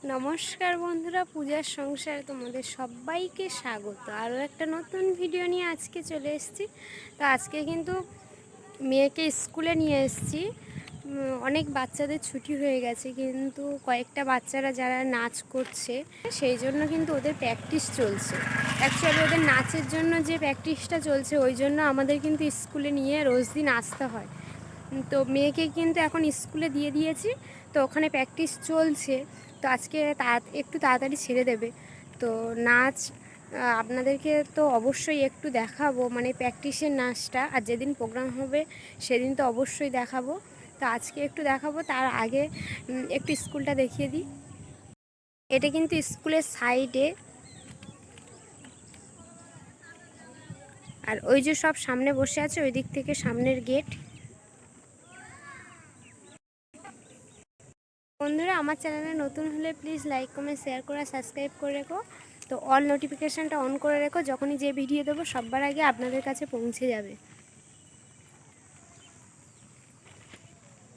নমস্কার বন্ধুরা, পূজার সংসারে তোমাদের সবাইকে স্বাগত। আরও একটা নতুন ভিডিও নিয়ে আজকে চলে এসেছি। তো আজকে কিন্তু মেয়েকে স্কুলে নিয়ে এসেছি। অনেক বাচ্চাদের ছুটি হয়ে গেছে, কিন্তু কয়েকটা বাচ্চারা যারা নাচ করছে, সেই জন্য কিন্তু ওদের প্র্যাকটিস চলছে। অ্যাকচুয়ালি ওদের নাচের জন্য যে প্র্যাকটিসটা চলছে, ওই জন্য আমাদের কিন্তু স্কুলে নিয়ে রোজ দিন আসতে হয়। তো মেয়েকে কিন্তু এখন স্কুলে দিয়ে দিয়েছি, তো ওখানে প্র্যাকটিস চলছে। তো আজকে একটু তাড়াতাড়ি ছেড়ে দেবে। তো নাচ আপনাদেরকে তো অবশ্যই একটু দেখাবো মানে প্র্যাকটিসের নাচটা। আর যেদিন প্রোগ্রাম হবে, সেদিন তো অবশ্যই দেখাবো। তো আজকে একটু দেখাবো, তার আগে একটু স্কুলটা দেখিয়ে দিই। এটা কিন্তু স্কুলের সাইডে আর ওই যে সব সামনে বসে আছে, ওই দিক থেকে সামনের গেট বন্ধুরা, আমার চ্যানেলে নতুন হলে প্লিজ লাইক কমেন্ট শেয়ার করে সাবস্ক্রাইব করে রেখো। তো অল নোটিফিকেশানটা অন করে রেখো, যখনই যে ভিডিও দেবো সবার আগে আপনাদের কাছে পৌঁছে যাবে।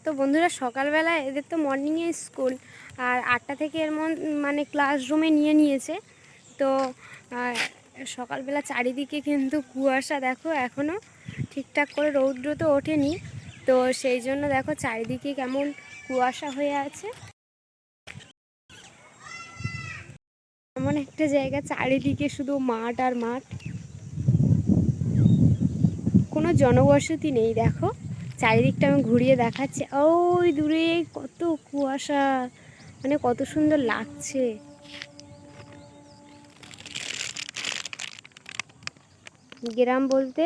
তো বন্ধুরা, সকালবেলা এদের তো মর্নিংয়ে স্কুল আর আটটা থেকে এর মন- ক্লাসরুমে নিয়ে নিয়েছে। তো সকালবেলা চারিদিকে কিন্তু কুয়াশা, দেখো এখনও ঠিকঠাক করে রৌদ্র তো ওঠেনি। তো সেই জন্য দেখো, চারিদিকে কেমন কুয়াশা হয়ে আছে। এমন একটা জায়গা, চারিদিকে শুধু মাঠ আর মাঠ। কোনো জনবসতি নেই, দেখো। চারিদিকটা আমি ঘুরিয়ে দেখাচ্ছি। ওই দূরে কত কুয়াশা মানে কত সুন্দর লাগছে। গ্রাম বলতে,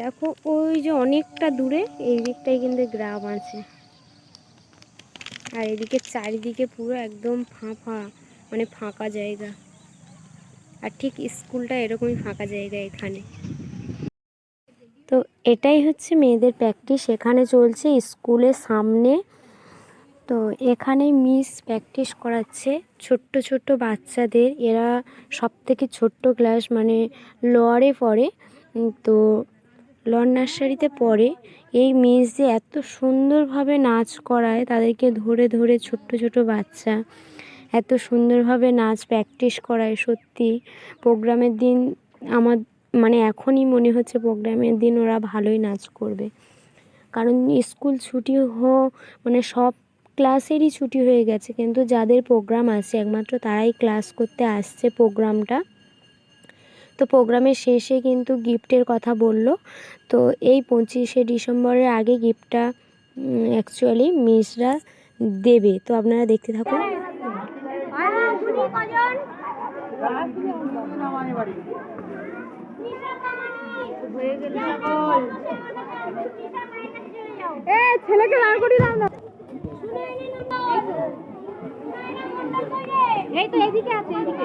দেখো, ওই যে অনেকটা দূরে, এই দিকটাই কিন্তু গ্রাম আছে। আর এদিকে চারিদিকে পুরো একদম ফাঁপা মানে ফাঁকা জায়গা। আর ঠিক স্কুলটা এরকমই ফাঁকা জায়গা এখানে। তো এটাই হচ্ছে মেয়েদের প্র্যাকটিস এখানে চলছে স্কুলের সামনে। তো এখানে মিস প্র্যাকটিস করাচ্ছে ছোট্ট ছোট্ট বাচ্চাদের। এরা সব থেকে ছোট্ট ক্লাস মানে লোয়ারে পড়ে। তো লর নার্সারিতে পড়ে, এই মিস যে এত সুন্দরভাবে নাচ করায় তাদেরকে ধরে ধরে ছোট্ট ছোট বাচ্চা। এত সুন্দরভাবে নাচ প্র্যাকটিস করায়, সত্যি। প্রোগ্রামের দিন আমার মানে এখনই মনে হচ্ছে প্রোগ্রামের দিন ওরা ভালোই নাচ করবে। কারণ স্কুল ছুটি হো মানে সব ক্লাসেরই ছুটি হয়ে গেছে। কিন্তু যাদের প্রোগ্রাম আছে, একমাত্র তারাই ক্লাস করতে আসছে প্রোগ্রামটা। তো প্রোগ্রামের শেষে কিন্তু গিফটের কথা বলল। তো এই পঁচিশে ডিসেম্বরের আগে গিফটটা অ্যাকচুয়ালি মিসরা দেবে। তো আপনারা দেখতে থাকুন। ছেলেকে দাঁড় করিয়ে দাও না। এই তো এদিকে আছে এদিকে।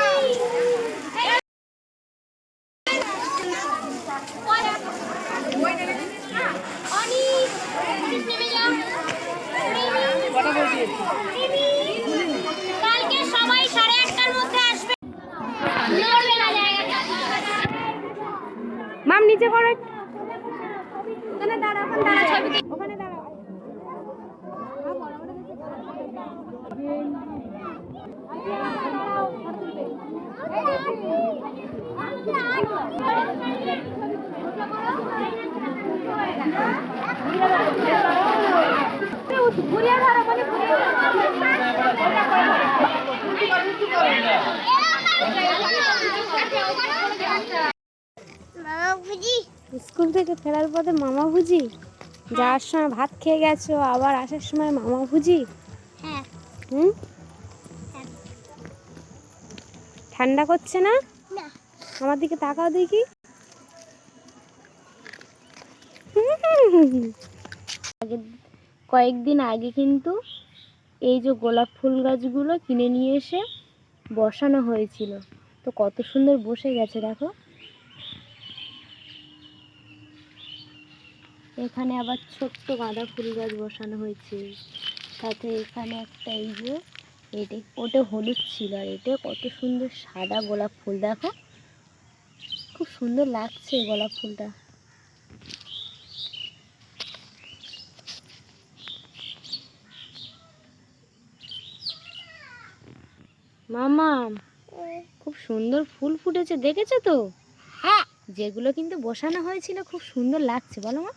মাম নিচে করো ওখানে দাঁড়া ওখানে দাঁড়া। ছবি ওখানে ঘুরিয়ে ধরো ঘুরিয়ে বুঝি স্কুল থেকে ফেরার পথে মামা ভুজি? যাওয়ার সময় ভাত খেয়ে গেছো আবার আসার সময় মামা ভুজি? হ্যাঁ। হুম? ঠান্ডা করছে না? না। আমার দিকে তাকাও দেখি। আগে কয়েকদিন আগে কিন্তু এই যে গোলাপ ফুল গাছগুলো কিনে নিয়ে এসে বসানো হয়েছিল। তো কত সুন্দর বসে গেছে দেখো। এখানে আবার ছোট্ট গাঁদা ফুল গাছ বসানো হয়েছে। সাথে এখানে একটা এই যে এটা ওটা হলুদ ছিল আর এটা কত সুন্দর সাদা গোলাপ ফুল দেখো। খুব সুন্দর লাগছে গোলাপ ফুলটা। মামা খুব সুন্দর ফুল ফুটেছে দেখেছ তো? হ্যাঁ। যেগুলো কিন্তু বসানো হয়েছিল খুব সুন্দর লাগছে বলো মা।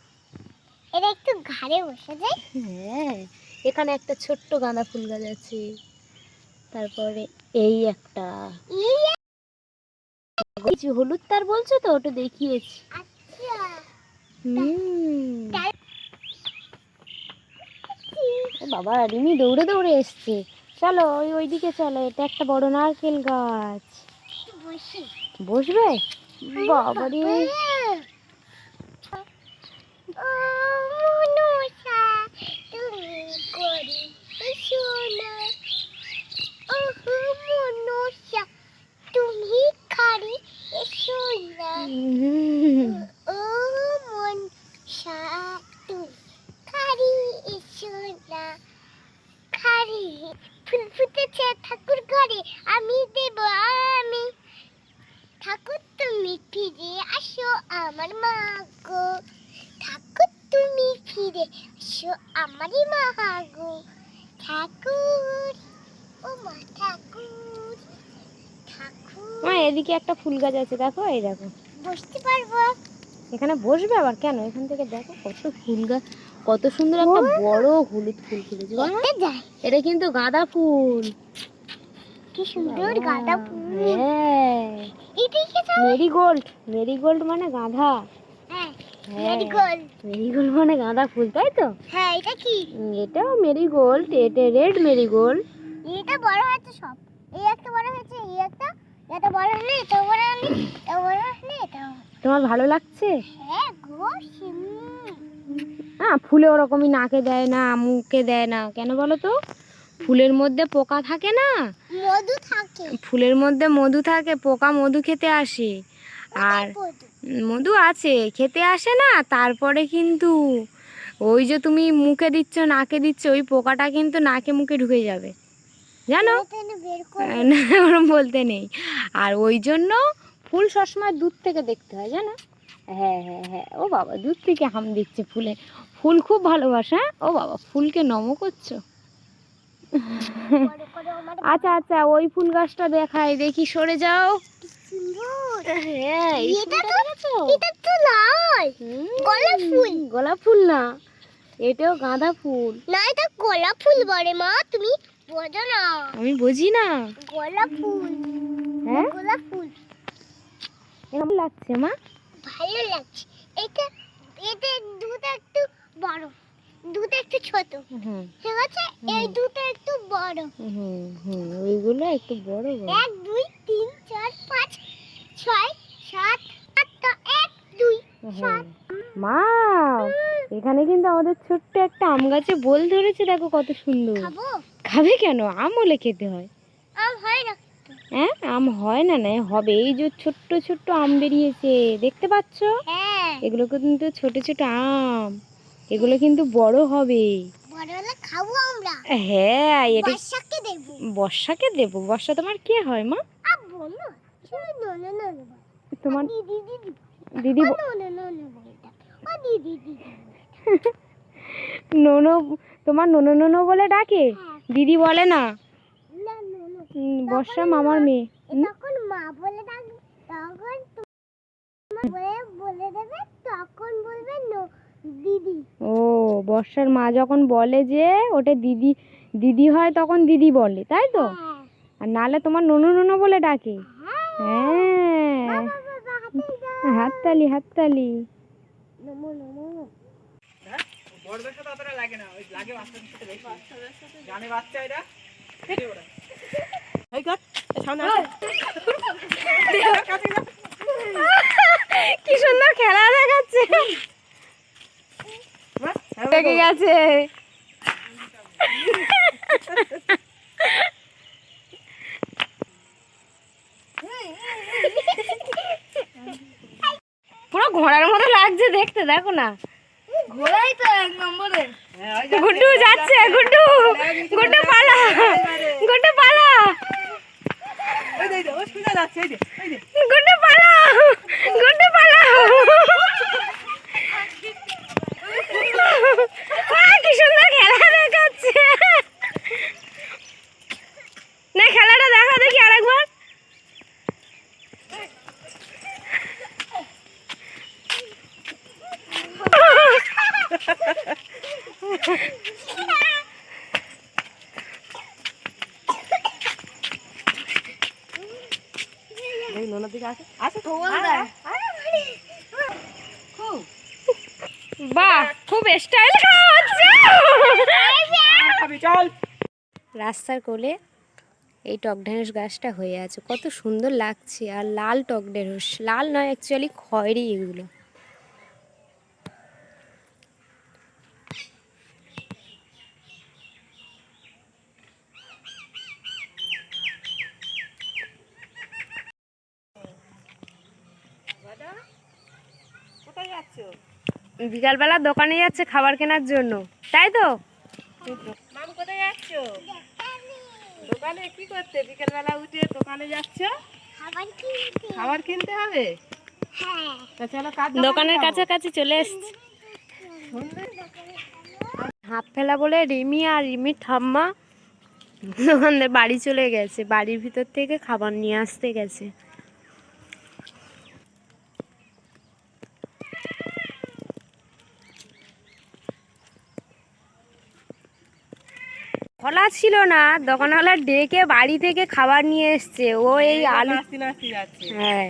এটা একটু ঘাড়ে বসে যায়। হ্যাঁ এখানে একটা ছোট্ট গাঁদা ফুল গাছ আছে। তারপরে এই একটা। যে হলুদ তার বলছো তো? ওটা দেখিয়েছি। আচ্ছা। বাবা রিমি দৌড়ে দৌড়ে এসছে। চলো ওই ওইদিকে চলো। এটা একটা বড় নারকেল গাছ। বসি। বসবে? বাবা রে ও মনুষা তুমি করি সোনা ও মনুষা তুমি খারি সোনা ও মন সাতু খারি সোনা খারি ফুল ফুটেছে ঠাকুর ঘরে আমি দেব আমি ঠাকুর তুমি ফিরে আসো আমার মা গো ঠাকুর তুমি ফিরে আসো আমারই মা গো ঠাকুর ও মা ঠাকুর ঠাকুর মা এদিকে একটা ফুল গাছ আছে দেখো এই দেখো বসতে পারব। এখানে বসবে আবার কেন? এখান থেকে দেখো কত ফুল গাছ কত সুন্দর একটা বড় হলুদ ফুল ফুটেছে এটা কিন্তু গাঁদা ফুল। কি সুন্দর গাঁদা ফুল। হ্যাঁ মেরিগোল্ড মেরিগোল্ড মানে গাঁদা। মেরিগোল্ড মানে গাঁদা ফুল তাই তো? হ্যাঁ এটা কি? এটাও মেরিগোল্ড এটা রেড মেরিগোল্ড এটা বড় হয়েছে সব। এই একটা বড় হয়েছে এই একটা তোমার ভালো লাগছে? হ্যাঁ ফুলে ওরকমই নাকে দেয় না মুখে দেয় না। কেন বলো তো? ফুলের মধ্যে পোকা থাকে না? মধু থাকে। ফুলের মধ্যে মধু থাকে পোকা মধু খেতে আসে। আর মধু আছে খেতে আসে না তারপরে কিন্তু ওই যে তুমি মুখে দিচ্ছ নাকে দিচ্ছ ওই পোকাটা কিন্তু নাকে মুখে ঢুকে যাবে। জানো? না বের করে না ওরম বলতে নেই। আর ওই জন্য ফুল সবসময় দূর থেকে দেখতে হয় জানো? হ্যাঁ হ্যাঁ হ্যাঁ। ও বাবা দূর থেকে হাম দিচ্ছে ফুলে। ফুল খুব ভালোবাসা হ্যাঁ? ও বাবা ফুলকে নম করছ? আচ্ছা আচ্ছা ওই ফুল গাছটা দেখাই দেখি সরে যাও। হ্যাঁ। গোলাপ ফুল না এটাও গাঁদা ফুল। না এটা গোলাপ ফুল বলে মা তুমি বোঝো না। আমি বুঝি না। গোলাপ ফুল। হ্যাঁ? গোলাপ ফুল। কেমন লাগছে মা? ভালো লাগছে। এটা এটা দুধ একটু বড়। দুধ একটু ছোট। ঠিক আছে? এই দুটো একটু বড়। হুম হুম ওইগুলো একটু বড় বড়। এক দুই তিন চার পাঁচ ছয় সাত আটটা এক দুই সাত। মা এখানে কিন্তু আমাদের ছোট্ট একটা আম গাছে বোল ধরেছে দেখো কত সুন্দর। খাব? খাবে কেন? আম হলে খেতে হয়। আম হয় না। হ্যাঁ আম হয় না না হবে। এই যে ছোট্ট ছোট্ট আম বেরিয়েছে দেখতে পাচ্ছ? হ্যাঁ। এগুলো কিন্তু ছোট ছোট আম। এগুলো কিন্তু বড় হবে। বড় হলে খাব আমরা। হ্যাঁ এটা বাসাকে দেবো। বর্ষাকে দেবো। বর্ষা তোমার কে হয় মা? তোমার দিদি দিদি। নোনো তোমার নোনো নোনো বলে ডাকে? হ্যাঁ। দিদি বলে না? বর্ষা মামার মেয়ে। তখন মা বলে তখন বলে বলে দেবে তখন বলবে দিদি। ও বর্ষার মা যখন বলে যে ওটা দিদি দিদি হয় তখন দিদি বলে তাই তো? হ্যাঁ। আর নালে তোমার নোনো নোনো বলে ডাকে। হ্যাঁ। হ্যাঁ। হাততালি হাততালি। নমো নমো। বড়দের সাথে অতটা লাগে না ওই লাগে বাচ্চাদের সাথে বেশি। জানে বাচ্চা এটা এই কাট সামনে কি সুন্দর খেলা দেখাচ্ছে। দেখে গেছে। পুরো ঘোড়ার মতো লাগছে দেখতে দেখো না। ঘোড়াই তো এক নম্বরে। গুড্ডু যাচ্ছে। গুড্ডু গুড্ডু পালা গুড্ডু পালা। গুড্ডু বাহ খুব স্টাইল হচ্ছে। খাবি চল। রাস্তার কোলে এই টক ঢেঁড়স গাছটা হয়ে আছে। কত সুন্দর লাগছে আর লাল টক ঢেঁড়স। লাল নয় অ্যাকচুয়ালি খয়েরি এগুলো। কোথায় যাচ্ছ? বিকালবেলা দোকানে যাচ্ছে খাবার কেনার জন্য। তাই তো? মাম কোথায় যাচ্ছ? দোকানে কি করতে? বিকেলবেলা উঠে দোকানে যাচ্ছ? খাবার কিনতে। হবে? হ্যাঁ। দোকানের কাছাকাছি চলে এসছে। হাফ ফেলা বলে রিমি আর রিমির ঠাম্মা। দোকানদের বাড়ি চলে গেছে। বাড়ির ভিতর থেকে খাবার নিয়ে আসতে গেছে। খোলা ছিল না দোকানওয়ালা ডেকে বাড়ি থেকে খাবার নিয়ে এসছে। ও এই আলু নাস্তি নাস্তি যাচ্ছে। হ্যাঁ।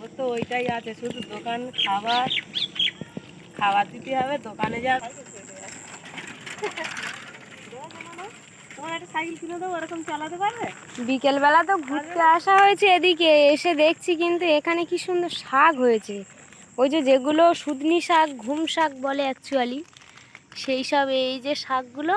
ও তো ওইটাই আছে শুধু দোকান খাবার। খাবার দিতে হবে দোকানে যা। বিকেলবেলা তো ঘুরতে আসা হয়েছে এদিকে এসে দেখছি কিন্তু এখানে কি সুন্দর শাক হয়েছে। ওই যে যেগুলো সুদনি শাক ঘুম শাক বলে অ্যাকচুয়ালি সেই সব এই যে শাকগুলো